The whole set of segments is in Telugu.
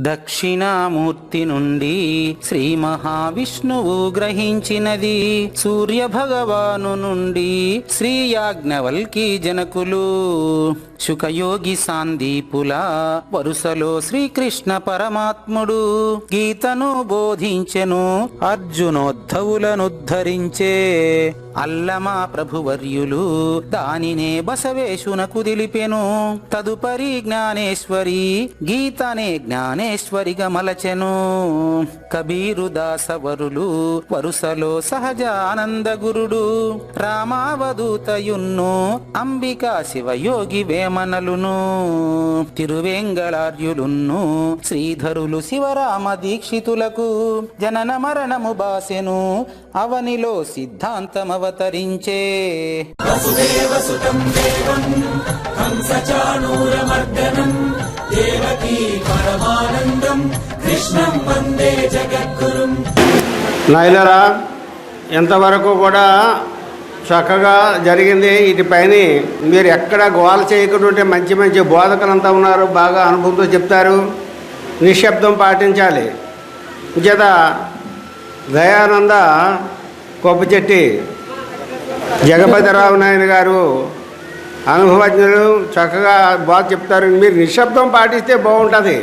దక్షిణామూర్తి నుండి శ్రీ మహావిష్ణువు గ్రహించినది. సూర్య భగవాను నుండి శ్రీ యాజ్ఞవల్కి జనకులు. శుకయోగి సాందీపుల వరుసలో శ్రీకృష్ణ పరమాత్ముడు గీతను బోధించెను అర్జునోద్ధవులనుద్ధరించే అల్లమా ప్రభువర్యులు దానినే బసవేశునకు దిలిపెను తదుపరి జ్ఞానేశ్వరి గీతనే జ్ఞానేశ్వరిగా మలచెను. కబీరు దాసవరులు వరుసలో సహజానంద గురుడు రామావధూతయున్ను అంబికా శివయోగి వేమనలును తిరువేంగళార్యులున్ను శ్రీధరులు శివరామ దీక్షితులకు జనన మరణము బాసెను అవనిలో సిద్ధాంతం అవతరించే నాయనరా ఎంతవరకు కూడా చక్కగా జరిగింది. ఇటుపైన మీరు ఎక్కడ గోల చేయకుండా ఉంటే మంచి మంచి బోధకులంతా ఉన్నారు. బాగా అనుభవంతో చెప్తారు. నిశ్శబ్దం పాటించాలి. చేత దయానంద కొప్పచెట్టి జగపతిరావు నాయన గారు అనుభవజ్ఞులు చక్కగా బాగా చెప్తారు. మీరు నిశ్శబ్దం పాటిస్తే బాగుంటుంది.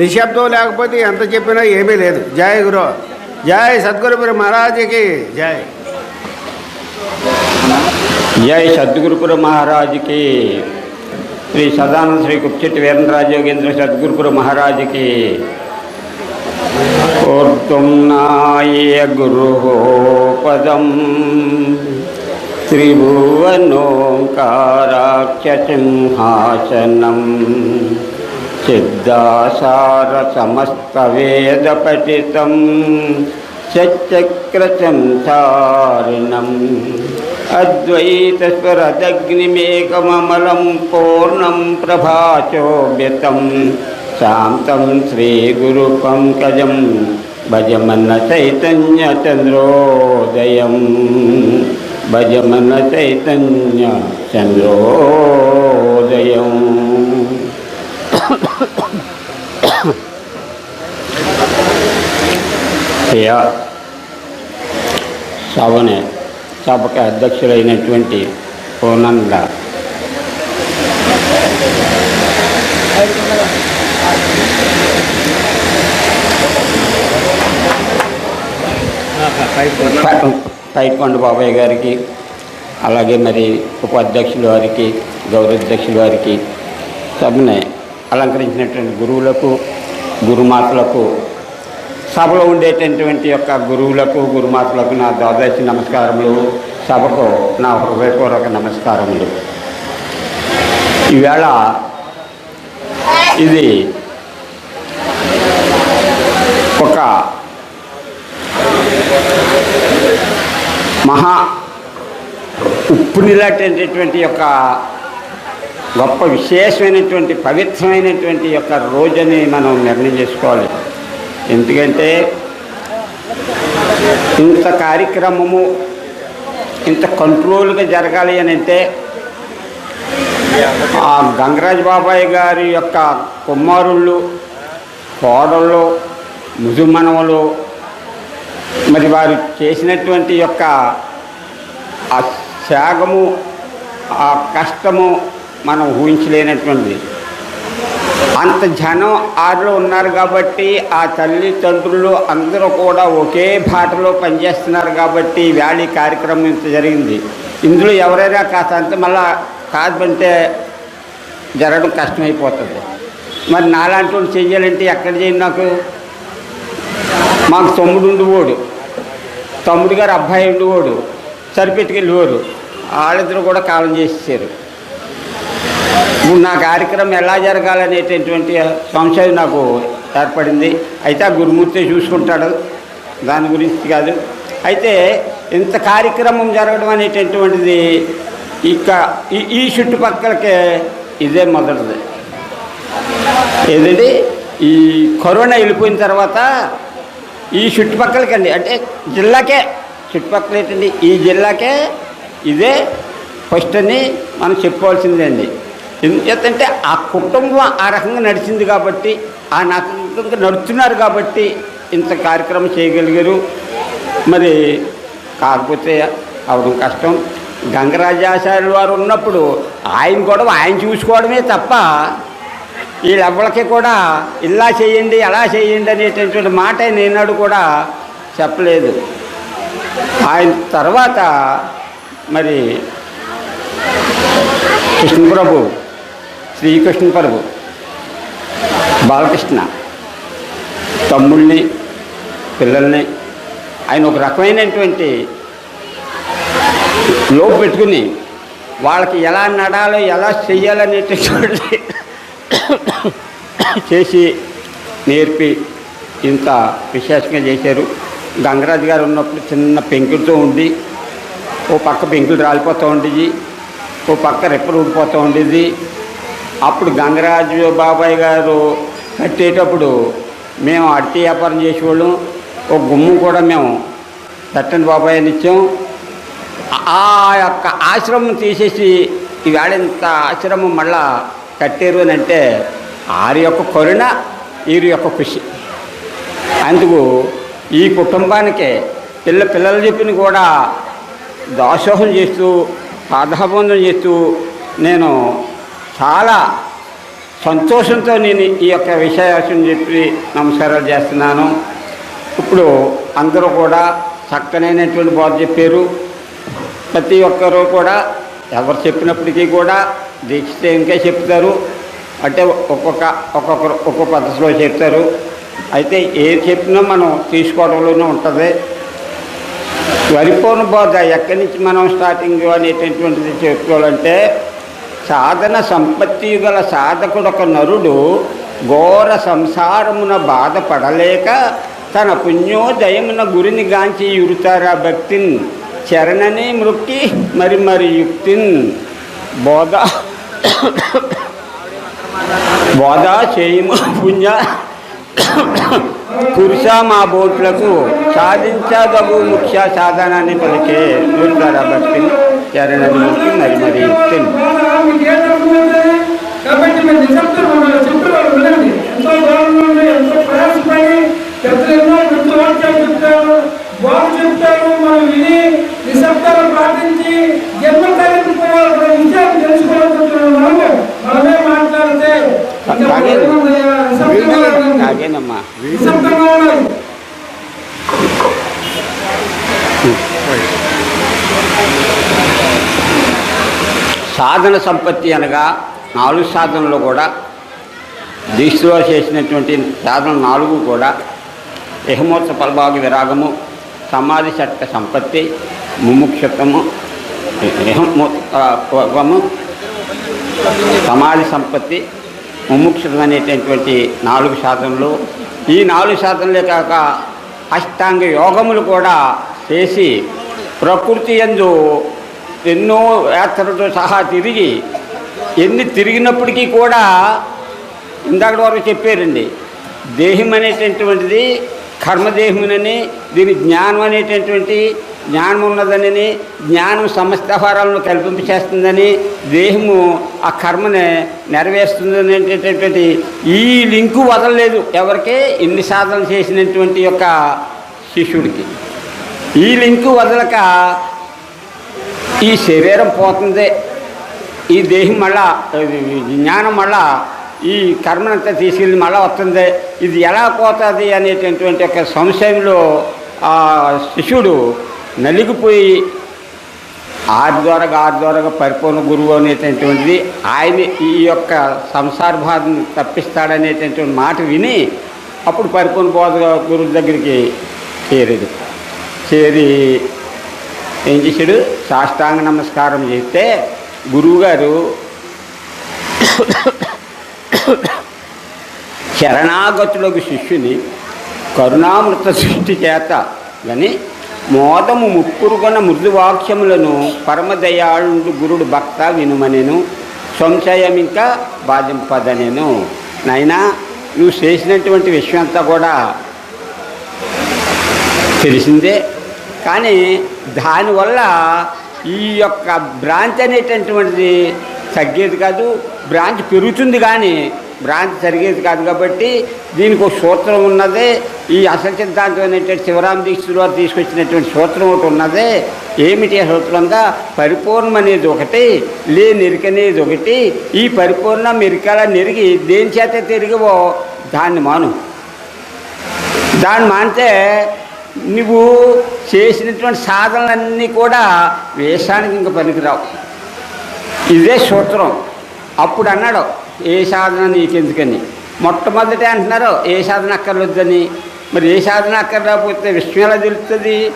నిశ్శబ్దం లేకపోతే ఎంత చెప్పినా ఏమీ లేదు. జయ గురు జయ సద్గురు మహారాజుకి జయ జై సద్గురుపుర మహారాజుకి. శ్రీ సదానంద శ్రీ కుప్చెట్టి వీరరాజ సద్గురుపుర మహారాజుకి. ఓర్తుం నాయ గురు పదం త్రిభువనోంకారాక్షసింహాసనం. సిద్ధాసార సమస్త వేద పఠితం సచక్రసంసారిణం अद्वैतस्वरदग्निमेकमलं पूर्णं प्रभाचोऽव्यतं शान्तं श्रीगुरुपङ्कजं भजमनचैतन्यचन्द्रोदयं भजमनचैतन्यचन्द्रोदयम् या सावन। है స్థాపక అధ్యక్షులైనటువంటి పూర్ణంద పైకొండ బాబాయ్ గారికి అలాగే మరి ఉపాధ్యక్షుల వారికి గౌరవాధ్యక్షుల వారికి సభని అలంకరించినటువంటి గురువులకు గురుమాతలకు సభలో ఉండేటటువంటి యొక్క గురువులకు గురుమాతలకు నా ద్వాదశి నమస్కారములు. సభకు నా హృదయపూర్వక నమస్కారములు. ఈవేళ ఇది ఒక మహా ఉప్పు ఉప్పునిలాంటిటువంటి యొక్క గొప్ప విశేషమైనటువంటి పవిత్రమైనటువంటి యొక్క రోజుని మనం నిర్ణయం చేసుకోవాలి. ఎందుకంటే ఇంత కార్యక్రమము ఇంత కంట్రోల్గా జరగాలి అని అంటే ఆ గంగరాజ్ బాబాయ్ గారి యొక్క కుమారుళ్ళు కోడళ్ళు ముజుమనవలు మరి వారు చేసినటువంటి యొక్క ఆ త్యాగము ఆ కష్టము మనం ఊహించలేనటువంటిది. అంత జనం ఆరులో ఉన్నారు కాబట్టి ఆ తల్లిదండ్రులు అందరూ కూడా ఒకే బాటలో పనిచేస్తున్నారు కాబట్టి వ్యాలీ కార్యక్రమం ఇంత జరిగింది. ఇందులో ఎవరైనా కాస్త అంత మళ్ళా కాదంటే జరగడం కష్టమైపోతుంది. మరి నాలాంటి వాళ్ళు చెయ్యాలంటే ఎక్కడ చేయండి నాకు? మాకు తమ్ముడు ఉండిపోడు. తమ్ముడు గారు అబ్బాయి ఉండిపోడు. సరిపెట్టుకెళ్ళిపోరు వాళ్ళిద్దరు కూడా కాలం చేసేసారు. ఇప్పుడు నా కార్యక్రమం ఎలా జరగాలనేటటువంటి సంశయం నాకు ఏర్పడింది. అయితే ఆ గురుమూర్తి చూసుకుంటాడు. దాని గురించి కాదు. అయితే ఇంత కార్యక్రమం జరగడం అనేటటువంటిది ఇక ఈ ఈ చుట్టుపక్కలకే ఇదే మొదటిది. ఏదండి? ఈ కరోనా వెళ్ళిపోయిన తర్వాత ఈ చుట్టుపక్కలకండి. అంటే జిల్లాకే చుట్టుపక్కల ఏంటండి? ఈ జిల్లాకే ఇదే ఫస్ట్ అని మనం చెప్పుకోవాల్సిందే అండి. ఎందుకంటే ఆ కుటుంబం ఆ రకంగా నడిచింది కాబట్టి ఆ రకంగా నడుస్తున్నారు కాబట్టి ఇంత కార్యక్రమం చేయగలిగారు. మరి కాకపోతే అవడం కష్టం. గంగరాజాచార్యుల వారు ఉన్నప్పుడు ఆయన కూడా ఆయన చూసుకోవడమే తప్ప వీళ్ళెవ్వరికి కూడా ఇలా చేయండి అలా చేయండి అనేటటువంటి మాట నేనాడు కూడా చెప్పలేదు. ఆయన తర్వాత మరి కృష్ణప్రభు శ్రీకృష్ణ ప్రభు. బాలకృష్ణ. తమ్ముళ్ళని పిల్లల్ని. ఆయన ఒక రకమైనటువంటి లోపు పెట్టుకుని వాళ్ళకి ఎలా నడాలో ఎలా చెయ్యాలనేటటువంటి చేసి నేర్పి ఇంత విశేషంగా చేశారు. గంగరాజు గారు ఉన్నప్పుడు చిన్న పెంకులతో ఉండి ఓ పక్క పెంకులు రాలిపోతూ ఉండేది ఓ పక్క రెప్పలు ఊడిపోతూ ఉండేది అప్పుడు గంగరాజు బాబాయ్ గారు కట్టేటప్పుడు మేము అట్టి వ్యాపారం చేసేవాళ్ళం. ఒక గుమ్మం కూడా మేము దట్టని బాబాయ్ అని ఇచ్చాం. ఆ యొక్క ఆశ్రమం తీసేసి ఈవేళ ఆశ్రమం మళ్ళా కట్టారు అని అంటే ఆరి యొక్క కరుణ వీరి యొక్క కృషి. అందుకు ఈ కుటుంబానికి పిల్ల పిల్లలు చెప్పిన కూడా దాసోహం చేస్తూ పాదాబంధం చేస్తూ నేను చాలా సంతోషంతో నేను ఈ యొక్క విషయాసం చెప్పి నమస్కారాలు చేస్తున్నాను. ఇప్పుడు అందరూ కూడా చక్కనైనటువంటి బాధ చెప్పారు. ప్రతి ఒక్కరూ కూడా ఎవరు చెప్పినప్పటికీ కూడా దీక్షితే ఇంకా చెప్తారు. అంటే ఒక్కొక్క ఒక్కొక్కరు ఒక్కొక్క పద్ధతిలో చెప్తారు. అయితే ఏది చెప్పినా మనం తీసుకోవడంలోనే ఉంటుంది. పరిపూర్ణ బోధ ఎక్కడి నుంచి మనం స్టార్టింగ్ అనేటటువంటిది చెప్పుకోవాలంటే సాధన సంపత్తి గల సాధకుడొక నరుడు ఘోర సంసారమున బాధపడలేక తన పుణ్యోదయమున గురిని గాంచి యురుతారా భక్తిన్? చరణని మృక్కి మరి మరి యుక్తిన్? బోధ బోధ చేయము పుణ్య పురుష మా బోట్లకు సాధించదగు ముఖ్య సాధనాన్ని పలికే యురుతారా భక్తిని చరణని ముక్తి మరి మరి యుక్తిన్ కాబట్టి సాధన సంపత్తి అనగా నాలుగు సాధనలు కూడా. దీక్షలో చేసినటువంటి సాధన నాలుగు కూడా. యహమోత్స ఫలభాగ విరాగము సమాధి చట్ట సంపత్తి ముముక్షత్వము యహమోత్సవము సమాధి సంపత్తి ముముక్షత్వం అనేటటువంటి నాలుగు సాధనలు. ఈ నాలుగు సాధనలే కాక అష్టాంగ యోగములు కూడా చేసి ప్రకృతి ఎందు ఎన్నో యాత్రలతో సహా తిరిగి ఎన్ని తిరిగినప్పటికీ కూడా ఇందాక వరకు చెప్పారండి దేహం అనేటటువంటిది కర్మదేహమునని దీని జ్ఞానం అనేటటువంటి జ్ఞానం ఉన్నదనని జ్ఞానం సమస్త వ్యవహారాలను కల్పింపచేస్తుందని దేహము ఆ కర్మని నెరవేరుస్తుంది అనేటటువంటి ఈ లింకు వదలలేదు ఎవరికే ఎన్ని సాధనలు చేసినటువంటి యొక్క శిష్యుడికి. ఈ లింకు వదలక ఈ శరీరం పోతుంది. ఈ దేహం మళ్ళా జ్ఞానం మళ్ళా ఈ కర్మనంతా తీసుకెళ్ళి మళ్ళా వస్తుంది. ఇది ఎలా పోతుంది అనేటటువంటి ఒక సంశయంలో ఆ శిష్యుడు నలిగిపోయి ఆరు ద్వారాగా ఆరు ద్వారాగా పరిపూర్ణ గురువు అనేటటువంటిది ఆయన ఈ యొక్క సంసార బాధను తప్పిస్తాడనేటటువంటి మాట విని అప్పుడు పరిపూర్ణ బోధ గురువు దగ్గరికి చేరేది. చేరి ఏం చేశాడు? సాష్టాంగ నమస్కారం చేస్తే గురువుగారు శరణాగతులకు శిష్యుని కరుణామృత సృష్టి చేత అని మోదము ముప్పురుగొన మృదువాక్యములను పరమదయాళుడు గురుడు భక్త వినుమనేను సంశయం ఇంకా బాధింపదనేను. నాయనా నువ్వు చేసినటువంటి విషయం అంతా కూడా తెలిసిందే. కానీ దానివల్ల ఈ యొక్క బ్రాంచ్ అనేటటువంటిది తగ్గేది కాదు బ్రాంచ్ పెరుగుతుంది కానీ బ్రాంచ్ జరిగేది కాదు కాబట్టి దీనికి ఒక సూత్రం ఉన్నదే. ఈ అసలు సిద్ధాంతం అనేటువంటి శివరామ దీక్షితుల వారు తీసుకొచ్చినటువంటి సూత్రం ఒకటి ఉన్నదే. ఏమిటి ఆ సూత్రంగా పరిపూర్ణం అనేది ఒకటి లే నెరికనేది ఒకటి. ఈ పరిపూర్ణ మెరికల నెరిగి దేని చేత తిరిగివో దాన్ని మాను. దాన్ని మానితే నువ్వు చేసినటువంటి సాధనలన్నీ కూడా వేషానికి ఇంకా పనికిరావు. ఇదే సూత్రం. అప్పుడు అన్నాడు ఏ సాధన నీకెందుకని? మొట్టమొదటి అంటున్నారు ఏ సాధన అక్కర్లేదని. మరి ఏ సాధన అక్కర్లేకపోతే విషయం ఎలా తెలుస్తుంది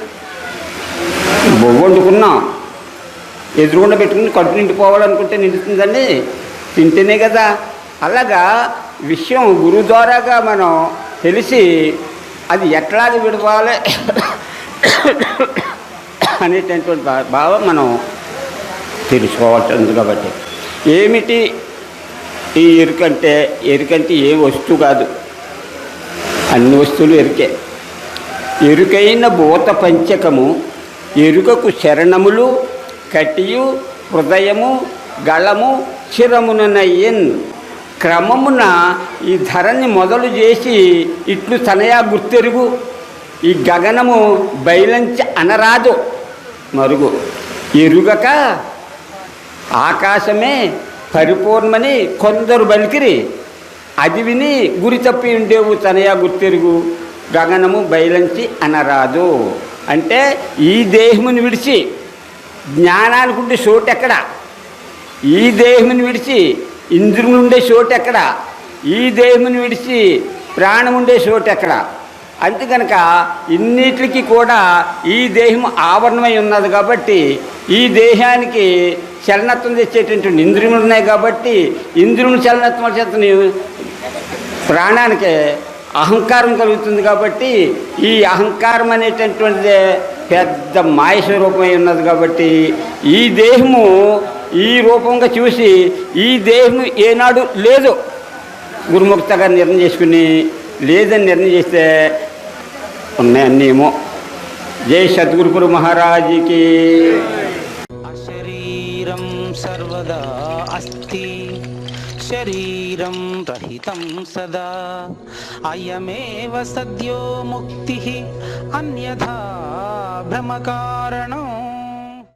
బొవ్వ వండుకున్నాం ఎదురుగుండా పెట్టుకుని కడుపు నిండిపోవాలనుకుంటే నిండుతుందండి. తింటేనే కదా. అలాగా విషయం గురువు ద్వారాగా మనం తెలిసి అది ఎట్లాగ విడవాలి అనేటటువంటి భావం మనం తెలుసుకోవాల్సింది కాబట్టి. ఏమిటి ఈ ఎరుకంటే ఎరుకంటే ఏ వస్తువు కాదు. అన్ని వస్తువులు ఎరుకే ఎరుకైన భూత పంచకము ఎరుకకు శరణములు కటియు హృదయము గళము చిరముననయ్యన్. క్రమమున ఈ ధరని మొదలు చేసి ఇట్లు తనయా గుర్తెరుగు. ఈ గగనము బయలంచి అనరాదు. మరుగు. ఎరుగక ఆకాశమే పరిపూర్ణమని కొందరు బలికిరి. అది విని గురి తప్పి ఉండేవు తనయా గుర్తెరుగు. గగనము బయలంచి అనరాదు. అంటే ఈ దేహముని విడిచి జ్ఞానానికి ఉండే చోటెక్కడ? ఈ దేహముని విడిచి ఇంద్రుని ఉండే చోటు ఎక్కడ? ఈ దేహముని విడిచి ప్రాణం ఉండే చోటు ఎక్కడ? అంతే కనుక ఇన్నిటికి కూడా ఈ దేహం ఆవరణమై ఉన్నది కాబట్టి ఈ దేహానికి చలనత్వం తెచ్చేటటువంటి ఇంద్రియములు ఉన్నాయి కాబట్టి ఇంద్రియములు చలనత్వం చేత ప్రాణానికి అహంకారం కలుగుతుంది కాబట్టి ఈ అహంకారం అనేటటువంటిదే పెద్ద మాయ స్వరూపమై ఉన్నది కాబట్టి ఈ దేహము ఈ రూపంగా చూసి ఈ దేహం ఏనాడు లేదు. గురుముక్తగా నిర్ణయం చేసుకుని లేదని నిర్ణయం చేస్తే ఉన్నాయన్నీ ఏమో జై సద్గురుపురు మహారాజుకి. అశరీరం సర్వదా అస్తి. శరీరం రహితం సదా. అయమేవ సద్యో ముక్తి అన్యథా భ్రమకారణం.